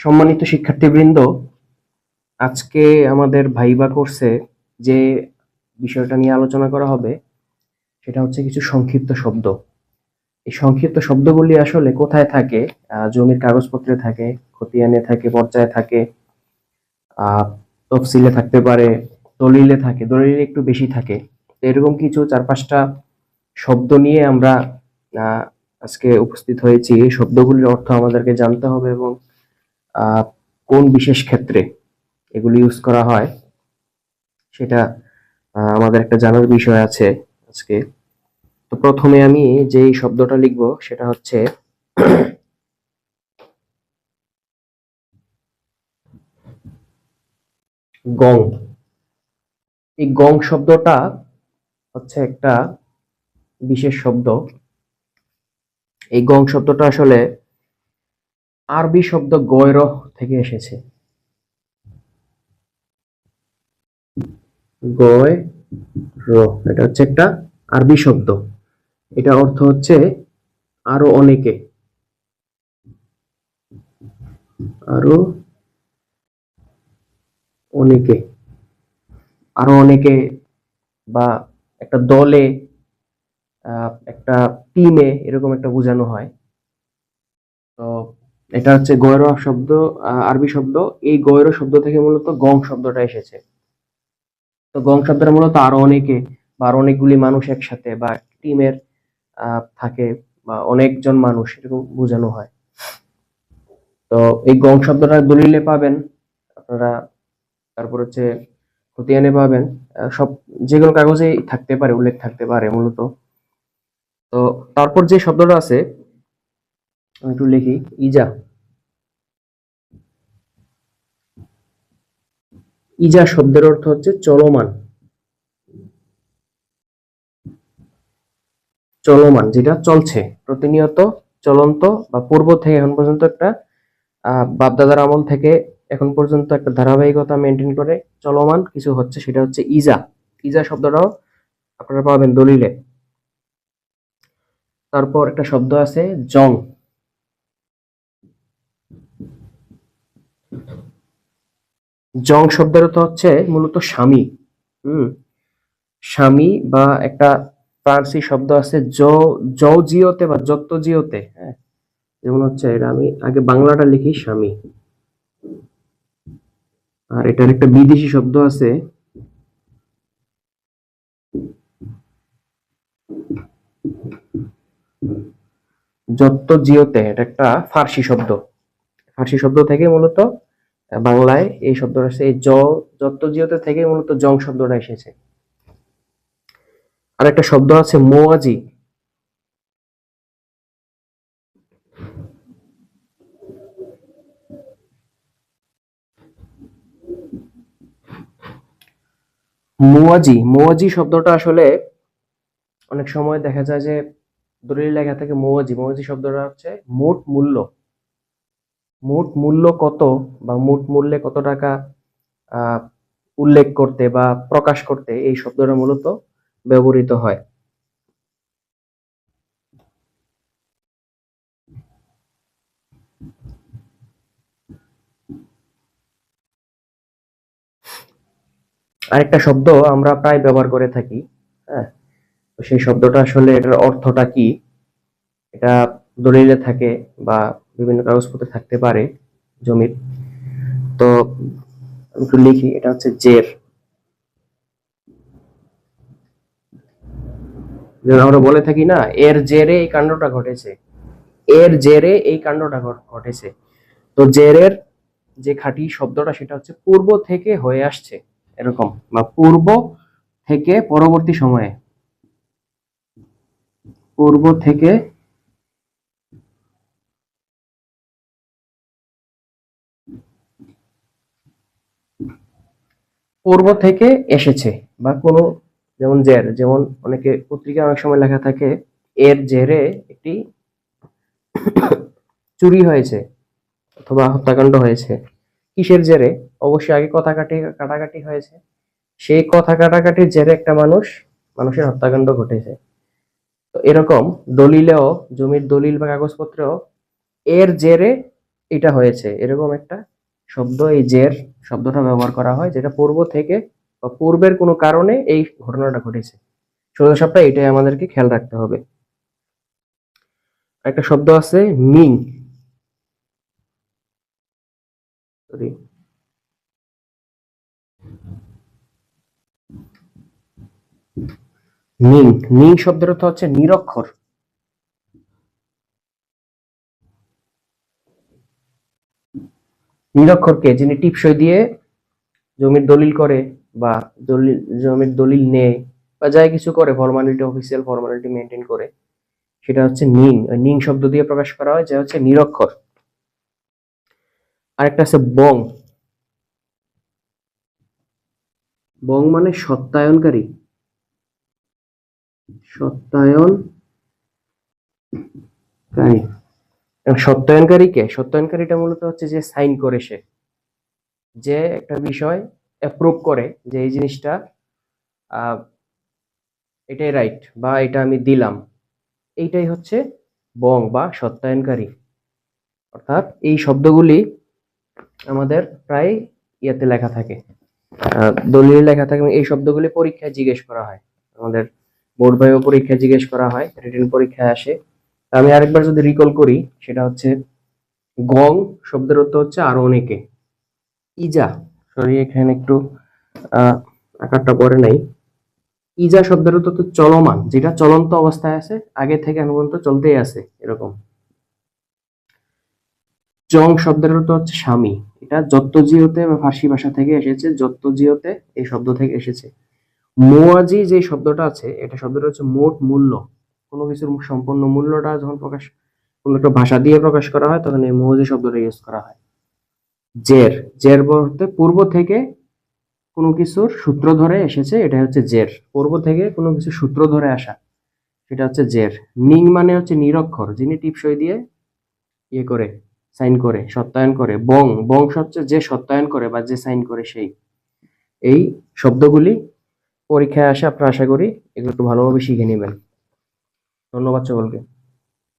সম্মানিত শিক্ষার্থীবৃন্দ, আজকে আমাদের ভাইবা কোর্সে যে বিষয়টা নিয়ে আলোচনা করা হবে, সেটা হচ্ছে কিছু সংক্ষিপ্ত শব্দ। এই সংক্ষিপ্ত শব্দগুলি আসলে কোথায় থাকে? জমির কাগজপত্রে থাকে, খতিয়ানে থাকে পর্যায়ে থাকে তফসিলে থাকতে পারে, দলিলে থাকে, দলিলে একটু বেশি থাকে। তো এরকম কিছু চার পাঁচটা শব্দ নিয়ে আমরা আজকে উপস্থিত হয়েছি। এই শব্দগুলির অর্থ আমাদেরকে জানতে হবে এবং কোন বিশেষ ক্ষেত্রে এগুলি ইউজ করা হয়, সেটা আমাদের একটা জানার বিষয় আছে আজকে। তো প্রথমে আমি যেই শব্দটা লিখব, সেটা হচ্ছে গং। এই গং শব্দটা হচ্ছে একটা বিশেষ শব্দ। এই গং শব্দটা আসলে আরবি শব্দ গয়র থেকে এসেছে। গয় র এটা হচ্ছে একটা আরবি শব্দ। এটা অর্থ হচ্ছে আরও অনেকে। আরও অনেকে। আরও অনেকে বা একটা দলে একটা টিমে এরকম একটা বোঝানো হয়। তো এটা হচ্ছে গয়র শব্দ আরবি শব্দ। এই গয়র শব্দ থেকে মূলত গং শব্দটা এসেছে। তো গং শব্দটা মূলত আরও অনেকে বা অনেকগুলি মানুষ একসাথে বা টিমের থাকে বা অনেকজন মানুষ, এরকম বোঝানো হয়। তো এই গং শব্দটা দলিলে পাবেন, আপনারা তারপর হচ্ছে খতিয়ানে পাবেন সব যে কোনো কাগজেই থাকতে পারে, উল্লেখ থাকতে পারে মূলত। তো তারপর যে শব্দটা আছে একটু লিখি। ইজা। ইজা শব্দের অর্থ হচ্ছে চলমান। চলমান, যেটা চলছে, প্রতিনিয়ত চলন্ত বা পূর্ব থেকে এখন পর্যন্ত একটা বাপদাদার আমল থেকে এখন পর্যন্ত একটা ধারাবাহিকতা মেনটেন করে চলমান কিছু হচ্ছে, সেটা হচ্ছে ইজা। ইজা শব্দটাও আপনারা পাবেন দলিলে। তারপর একটা শব্দ আছে, জং। জং শব্দের অর্থ হচ্ছে মূলত স্বামী। হুম? স্বামী বা একটা ফার্সি শব্দ আছে জিওতে বা যত্ত জিওতে হ্যাঁ? যেমন হচ্ছে এটা আমি আগে বাংলাটা লিখি স্বামী। আর এটার একটা বিদেশি শব্দ আছে। যত্ত জিওতে এটা একটা ফার্সি শব্দ। ফার্সি শব্দ থেকে মূলত বাংলায় এই শব্দটা আছে এই জ যত্ত জিওতে থেকে মূলত জং শব্দটা এসেছে। আর একটা শব্দ আছে মোয়াজি। মুয়াজি মুয়াজি শব্দটা আসলে অনেক সময় দেখা যায় যে দলিল লেখা থাকে মুয়াজি। মুয়াজি শব্দটা হচ্ছে মোট মূল্য। মোট মূল্য কত বা মোট মূল্যে কত টাকা উল্লেখ করতে বা প্রকাশ করতে এই শব্দটা মূলত ব্যবহৃত হয়? আরেকটা শব্দ আমরা প্রায় ব্যবহার করে থাকি হ্যাঁ? সেই শব্দটা আসলে এটার অর্থটা কি? এটা দলিলে থাকে বা বিভিন্ন কাগজপত্রে থাকতে পারে জমির। তো আমি একটু লিখি, এটা হচ্ছে জের। আমরা বলে থাকি না, এর জেরে এই কাণ্ডটা ঘটেছে। এর জেরে এই কাণ্ডটা ঘটেছে। তো জেরের যে খাঁটি শব্দটা, সেটা হচ্ছে পূর্ব থেকে হয়ে আসছে, এরকম, বা পূর্ব থেকে পরবর্তী সময়ে। পূর্ব থেকে পূর্ব থেকে এসেছে বা কোনো যেমন জের, যেমন অনেকে পত্রিকা অনেক সময় লেখা থাকে, এর জেরে একটি চুরি হয়েছে অথবা হত্যাকাণ্ড হয়েছে। কিসের জেরে? অবশ্যই আগে কথা কাটি, কাটাকাটি হয়েছে। সেই কথা কাটাকাটির জেরে একটা মানুষ, মানুষের হত্যাকাণ্ড ঘটেছে। তো এরকম দলিলেও, জমির দলিল বা কাগজপত্রেও এর জেরে এটা হয়েছে। এরকম একটা শব্দ এই জের শব্দটা ব্যবহার করা হয়, যেটা পূর্ব থেকে বা পূর্বের কোনো কারণে এই ঘটনাটা ঘটেছে। ষোলো সপ্তাহে এটাই আমাদেরকে খেয়াল রাখতে হবে। একটা শব্দ আছে মিং সরি। মিং মিং শব্দের অর্থ হচ্ছে নিরক্ষর। নিরক্ষরকে যিনি টিপসই দিয়ে জমির দলিল করে বা দলিল, জমির দলিল নেয় বা যাই কিছু করে ফর্মালিটি অফিসিয়াল ফর্মালিটি মেনটেন করে, সেটা হচ্ছে নিং। নিং শব্দ দিয়ে প্রকাশ করা হয়, যা হচ্ছে নিরক্ষর। আরেকটা আছে বং। বং মানে সত্যায়নকারী। সত্যায়নকারী। এবং সত্যায়নকারী কে সত্যায়নকারীটা মূলত হচ্ছে যে সাইন করে সে। যে একটা বিষয় অ্যাপ্রুভ করে যে এই জিনিসটা এটাই রাইট বা এটা আমি দিলাম। এইটাই হচ্ছে বং বা সত্যায়নকারী। অর্থাৎ এই শব্দগুলি আমাদের প্রায় ইয়েতে লেখা থাকে। দলিলে লেখা থাকে এই শব্দগুলি পরীক্ষায় জিজ্ঞেস করা হয়। আমাদের বোর্ড বায়ু পরীক্ষায় জিজ্ঞেস করা হয় রিটেন পরীক্ষায় আসে। আমি আরেকবার যদি রিকল করি, সেটা হচ্ছে গং, শব্দের অর্থ হচ্ছে আরও অনেকে। ইজা সরি এখানে একটু আকারটা পরে নাই। ইজা শব্দের অর্থ হচ্ছে চলমান, যেটা চলন্ত অবস্থায় আছে, আগে থেকে পর্যন্ত চলতেই আছে, এরকম। জং শব্দের অর্থ হচ্ছে স্বামী। এটা যত্তজিওতে বা ফার্সি ভাষা থেকে এসেছে যত্তজিওতে এই শব্দ থেকে এসেছে। মোয়াজি যে শব্দটা আছে, এটা শব্দটা হচ্ছে মোট মূল্য। কোনো কিছুর সম্পূর্ণ মূল্যটা যখন প্রকাশ, কোনো একটা ভাষা দিয়ে প্রকাশ করা হয়, তখন এই মোয়াজি শব্দটা ইউজ করা হয়। জের জের বলতে পূর্ব থেকে কোনো কিছুর সূত্র ধরে এসেছে এটা হচ্ছে জের। পূর্ব থেকে কোনো কিছু সূত্র ধরে আসা, সেটা হচ্ছে জের। নিং মানে হচ্ছে নিরক্ষর, যিনি টিপসই দিয়ে ইয়ে করে, সাইন করে, সত্যায়ন করে। বং বং হচ্ছে যে সত্যায়ন করে বা যে সাইন করে সেই। এই শব্দগুলি পরীক্ষায় আসে, আপনারা আশা করি এগুলো একটু ভালোভাবে শিখে নেবেন। ধন্যবাদ সকলকে।